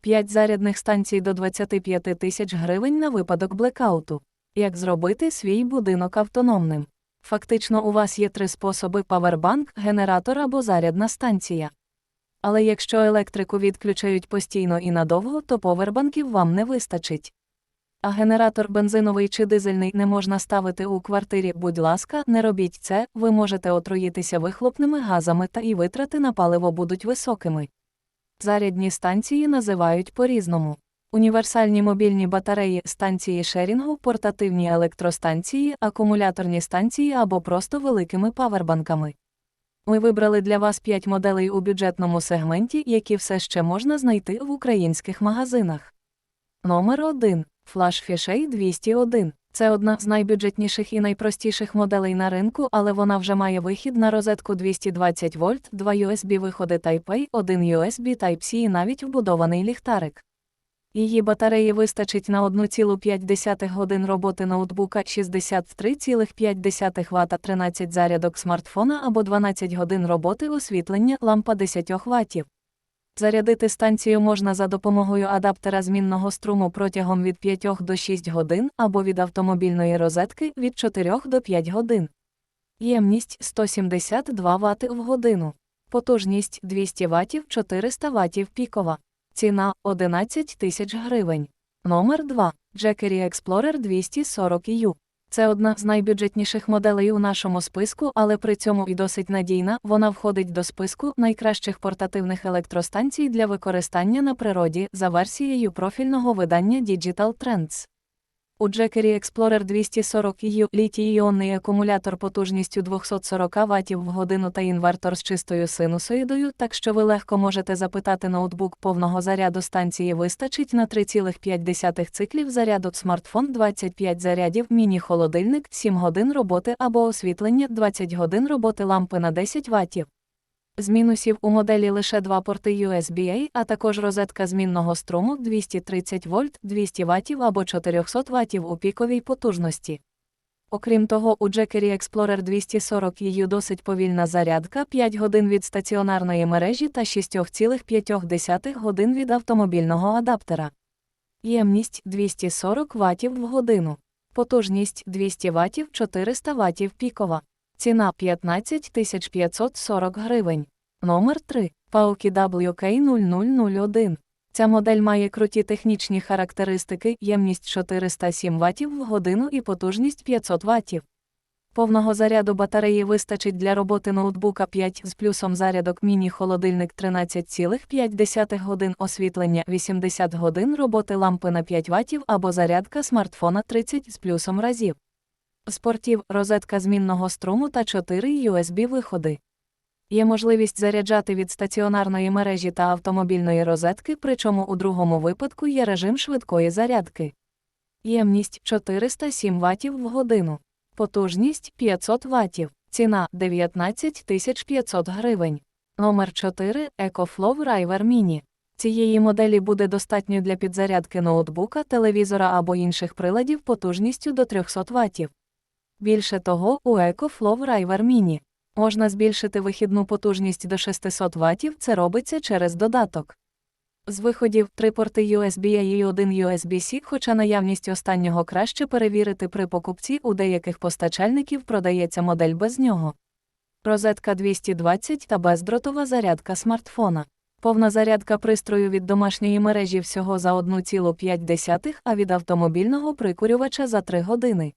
5 зарядних станцій до 25 тисяч гривень на випадок блекауту. Як зробити свій будинок автономним? Фактично, у вас є три способи: павербанк, генератор або зарядна станція. Але якщо електрику відключають постійно і надовго, то повербанків вам не вистачить. А генератор бензиновий чи дизельний не можна ставити у квартирі. Будь ласка, не робіть це, ви можете отруїтися вихлопними газами та і витрати на паливо будуть високими. Зарядні станції називають по-різному. Універсальні мобільні батареї, станції шерінгу, портативні електростанції, акумуляторні станції або просто великими павербанками. Ми вибрали для вас 5 моделей у бюджетному сегменті, які все ще можна знайти в українських магазинах. Номер 1. Flash Fishay 201. Це одна з найбюджетніших і найпростіших моделей на ринку, але вона вже має вихід на розетку 220 вольт, 2 USB-виходи Type-A, 1 USB Type-C і навіть вбудований ліхтарик. Її батареї вистачить на 1,5 годин роботи ноутбука 63,5 Вт 13 зарядок смартфона або 12 годин роботи освітлення лампа 10 Вт. Зарядити станцію можна за допомогою адаптера змінного струму протягом від 5 до 6 годин або від автомобільної розетки від 4 до 5 годин. Ємність 172 Вт в годину. Потужність 200 Вт 400 Вт пікова. Ціна 11 тисяч гривень. Номер 2. Jackery Explorer 240 EU. Це одна з найбюджетніших моделей у нашому списку, але при цьому і досить надійна, вона входить до списку найкращих портативних електростанцій для використання на природі за версією профільного видання Digital Trends. У Jackery Explorer 240 EU літій-іонний акумулятор потужністю 240 Вт в годину та інвертор з чистою синусоїдою, так що ви легко можете запитати ноутбук повного заряду станції вистачить на 3,5 циклів заряду смартфон 25 зарядів, міні-холодильник, 7 годин роботи або освітлення 20 годин роботи лампи на 10 Вт. З мінусів у моделі лише два порти USB-A, а також розетка змінного струму 230 вольт, 200 Вт або 400 Вт у піковій потужності. Окрім того, у Jackery Explorer 240 EU досить повільна зарядка 5 годин від стаціонарної мережі та 6,5 годин від автомобільного адаптера. Ємність 240 Вт в годину. Потужність 200 Вт 400 Вт пікова. Ціна 15 540 гривень. Номер 3. Pauki WK0001. Ця модель має круті технічні характеристики, ємність 407 Вт в годину і потужність 500 Вт. Повного заряду батареї вистачить для роботи ноутбука 5 з плюсом зарядок міні-холодильник 13,5 годин освітлення 80 годин роботи лампи на 5 Вт або зарядка смартфона 30 з плюсом разів. Спортів, розетка змінного струму та 4 USB-виходи. Є можливість заряджати від стаціонарної мережі та автомобільної розетки, причому у другому випадку є режим швидкої зарядки. Ємність 407 Вт в годину. Потужність 500 Вт. Ціна 19 500 гривень. Номер 4 EcoFlow River Mini. Цієї моделі буде достатньо для підзарядки ноутбука, телевізора або інших приладів потужністю до 300 Вт. Більше того, у EcoFlow River Mini можна збільшити вихідну потужність до 600 Вт, це робиться через додаток. З виходів три порти USB-A і один USB-C, хоча наявність останнього краще перевірити при покупці, у деяких постачальників продається модель без нього. Розетка 220 та бездротова зарядка смартфона. Повна зарядка пристрою від домашньої мережі всього за 1,5, а від автомобільного прикурювача за 3 години.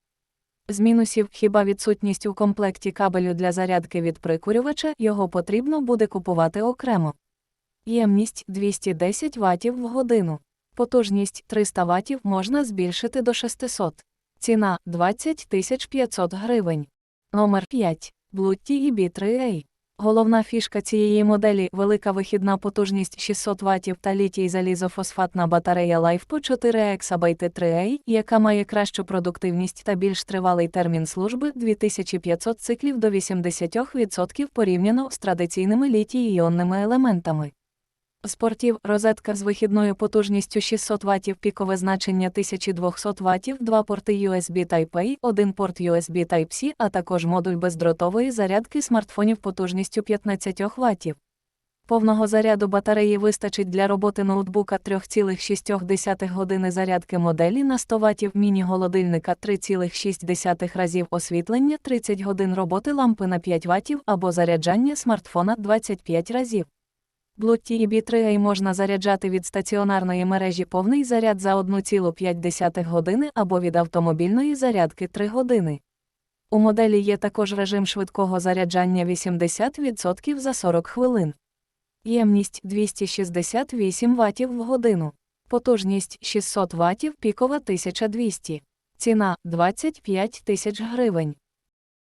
З мінусів хіба відсутність у комплекті кабелю для зарядки від прикурювача, його потрібно буде купувати окремо. Ємність 210 Вт в годину. Потужність 300 Вт можна збільшити до 600. Ціна 20 500 гривень. Номер 5. Блутті і EB3A. Головна фішка цієї моделі велика вихідна потужність 600 Вт та літій залізофосфатна батарея LiFePo 4 exabyte 3A, яка має кращу продуктивність та більш тривалий термін служби 2500 циклів до 80% порівняно з традиційними літій-іонними елементами. Спортів розетка з вихідною потужністю 600 Вт пікове значення 1200 Вт, два порти USB Type-A, один порт USB Type-C, а також модуль бездротової зарядки смартфонів потужністю 15 Вт. Повного заряду батареї вистачить для роботи ноутбука 3,6 години зарядки моделі на 100 Вт, міні-голодильника 3,6 разів освітлення 30 годин роботи лампи на 5 Вт або заряджання смартфона 25 разів. Bluetooth B3A можна заряджати від стаціонарної мережі повний заряд за 1,5 години або від автомобільної зарядки 3 години. У моделі є також режим швидкого заряджання 80% за 40 хвилин. Ємність 268 Вт в годину. Потужність 600 Вт, пікова 1200. Ціна 25 тисяч гривень.